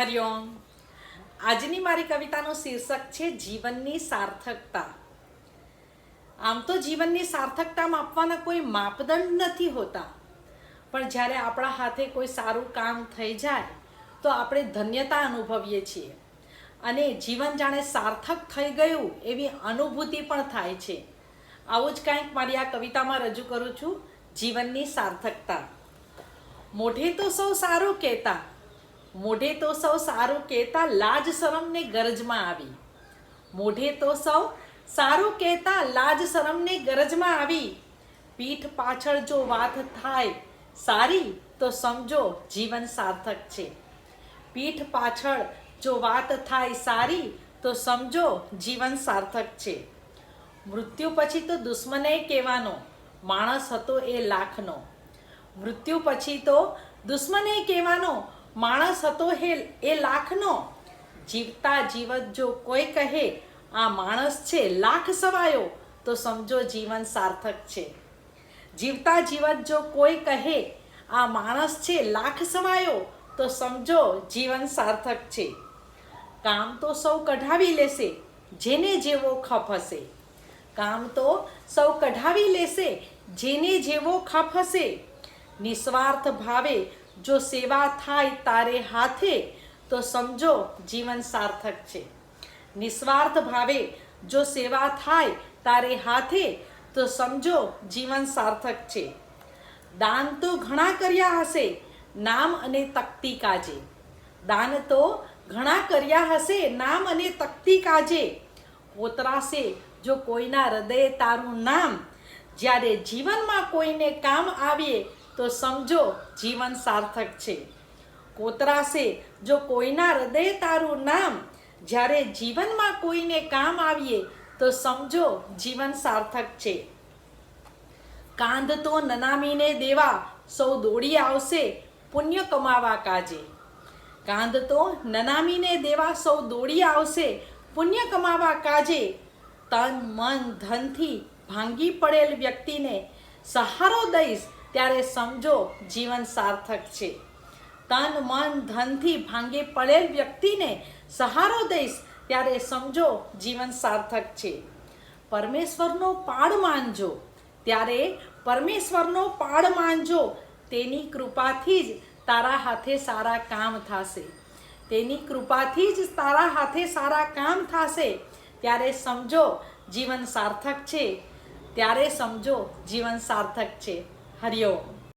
હરિઓમ આજની મારી કવિતાનું શીર્ષક છે જીવનની સાર્થકતા આમ તો જીવનની સાર્થકતા માપવાના કોઈ માપદંડ નથી હોતા પણ જ્યારે આપણા હાથે કોઈ સારું કામ થઈ જાય તો આપણે ધન્યતા અનુભવીએ છીએ અને જીવન જાણે સાર્થક થઈ ગયું એવી અનુભૂતિ પણ થાય છે આવું જ કાંઈક મારી આ કવિતામાં રજૂ કરું છું જીવનની સાર્થકતા મોઢે તો સૌ સારું કહેતા મોઢે તો સૌ સારું કહેતા લાજ શરમને ગરજમાં આવી. મોઢે તો સૌ સારું કહેતા લાજ શરમને ગરજમાં આવી. પીઠ પાછળ જો વાત થાય સારી, તો સમજો જીવન સાર્થક છે. પીઠ પાછળ જો વાત થાય સારી, તો સમજો જીવન સાર્થક છે. મૃત્યુ પછી તો દુશ્મને કહેવાનો, માણસ હતો એ લાખનો. મૃત્યુ પછી તો દુશ્મને કહેવાનો માણસ હતો હે, એ લાખનો. જીવતા જીવત જો કોઈ કહે, આ માણસ છે, લાખ સવાયો. તો સમજો જીવન સાર્થક છે. જીવતા જીવત જો કોઈ કહે, આ માણસ છે, લાખ સવાયો. તો સમજો જીવન સાર્થક છે. કામ તો સૌ કઢાવી લેશે, જેને જેવો ખપ હશે. કામ તો સૌ કઢાવી લેશે, જેને જેવો ખપ હશે. નિસ્વાર્થ ભાવે જો સેવા થાય તારે હાથે, તો સમજો જીવન સાર્થક છે. નિસ્વાર્થ ભાવે જો સેવા થાય તારે હાથે, તો સમજો જીવન સાર્થક છે. દાન તો ઘણા કર્યા હશે, નામ અને તકતી કાજે. દાન તો ઘણા કર્યા હશે, નામ અને તકતી કાજે. કોતરાશે જો કોઈના હૃદય તારું નામ. જ્યારે જીવનમાં કોઈને કામ આવીએ તો સમજો, જીવન સાર્થક છે. કોતરાશે, જો કોઈના હૃદય તારું નામ, જ્યારે જીવનમાં કોઈને કામ આવીએ, તો સમજો, જીવન સાર્થક છે. કાંધ તો નનામીને દેવા, સૌ દોડી આવશે, પુણ્ય કમાવા કાજે. કાંધ તો નનામીને દેવા, સૌ દોડી આવશે, પુણ્ય કમાવા કાજે. તન, મન, ધનથી ભાંગી પડેલ વ્યક્તિને સહારો દઈશ ત્યારે સમજો, જીવન સાર્થક છે. તન, મન, ધનથી ભાંગે પડેલ વ્યક્તિને સહારો દઈશ, ત્યારે સમજો, જીવન સાર્થક છે. પરમેશ્વરનો પાડ માનજો, ત્યારે પરમેશ્વરનો પાડ માનજો. તેની કૃપાથી જ તારા હાથે સારા કામ થશે. તેની કૃપાથી જ તારા હાથે સારા કામ થશે. ત્યારે સમજો, જીવન સાર્થક છે. ત્યારે સમજો, જીવન સાર્થક છે. હરિઓમ